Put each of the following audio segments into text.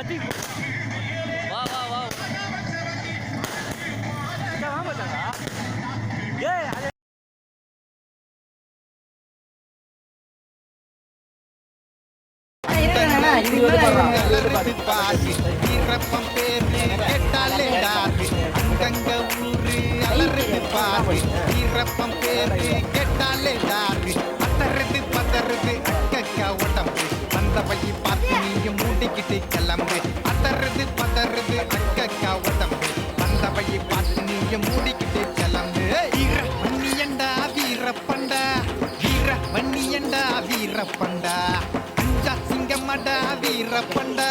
பத்தி? வா வா வா. வா மச்சாடா ஏய் அது ஈரப்பம் பேர் கேட்டாலே டார்பி அங்கங்க ஊரு அலறுது பார்வை ஈரப்பம் பேர் கேட்டாலே நீயும் மூடிக்கிட்டு கிளம்பு. அதறது பதறது அக்கக்கா உடம்பு அந்த பைய பார்த்து நீங்க மூடிக்கிட்டு கிளம்பு. வீர வன்னியண்டா வீரப்பண்டா வீர வன்னியண்டா வீரப்பண்டா அஞ்சா சிங்கமடா வீரப்பண்டா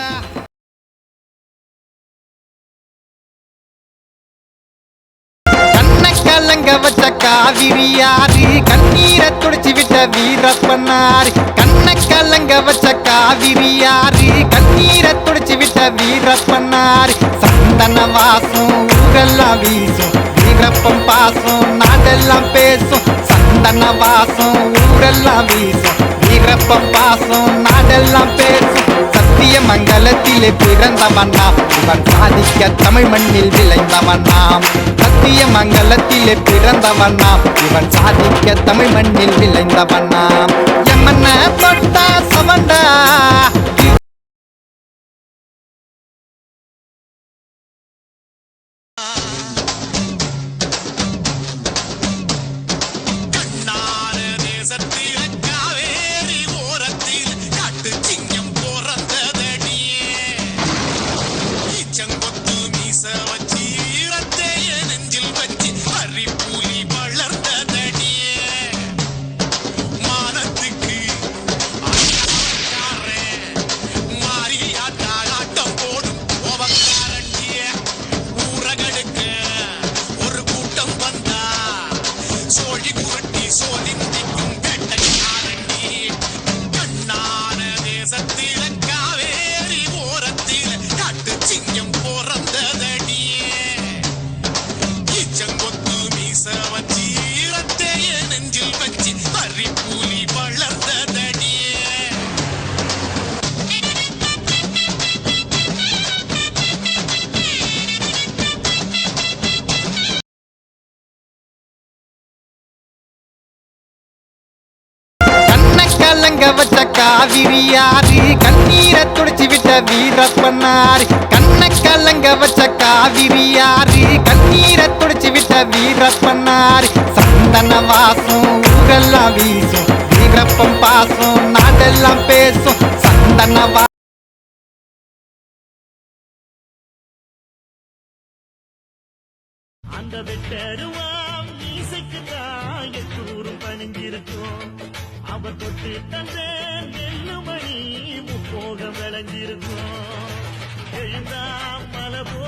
கலங்க வச்ச காவிரியாரு கண்ணீரை துடைச்சு விட்ட வீரப்பனாரு கண்ண கலங்க வச்ச காவிரியாரு கண்ணீரை துடைச்சு விட்ட வீரப்பனாரு சந்தன வாசம் ஊரெல்லாம் வீசும் வீரப்பம் பாசம் நாடெல்லாம் பேசும். சந்தன வாசம் ஊரெல்லாம் வீசும் வீரப்பம் பாசம் நாடெல்லாம் பேசும். சத்திய மங்கலத்திலே பிறந்தவனா இவன் சாதிக்க தமிழ் மண்ணில் விளைந்தவனாம் சத்திய மங்கலத்திலே பிறந்தவனாம் இவன் சாதிக்க தமிழ் மண்ணில் விளைந்தவனாம் எம்மன்ன தொட்டா சவண்டா. காவிரியாறு கண்ணீரை துடிச்சு விட்ட வீரப்பனாரு கண்ண கலங்க வச்ச காவிரியாறு கண்ணீரை துடிச்சு விட்ட வீரப்பனாரு சந்தன வாசம் ஊரெல்லாம் வீசும் வீரப்பம் பாசம் நாடெல்லாம் பேசும். சந்தன வா அந்த வெட்டருவாம் மீசைக்கு தான் எத்தூரும் பணிஞ்சிருக்கும் அவர் தொட்டு தந்தேன் நெல்லுமணி முப்போகம் விளைஞ்சிருக்கும் எழுந்தா மலபோ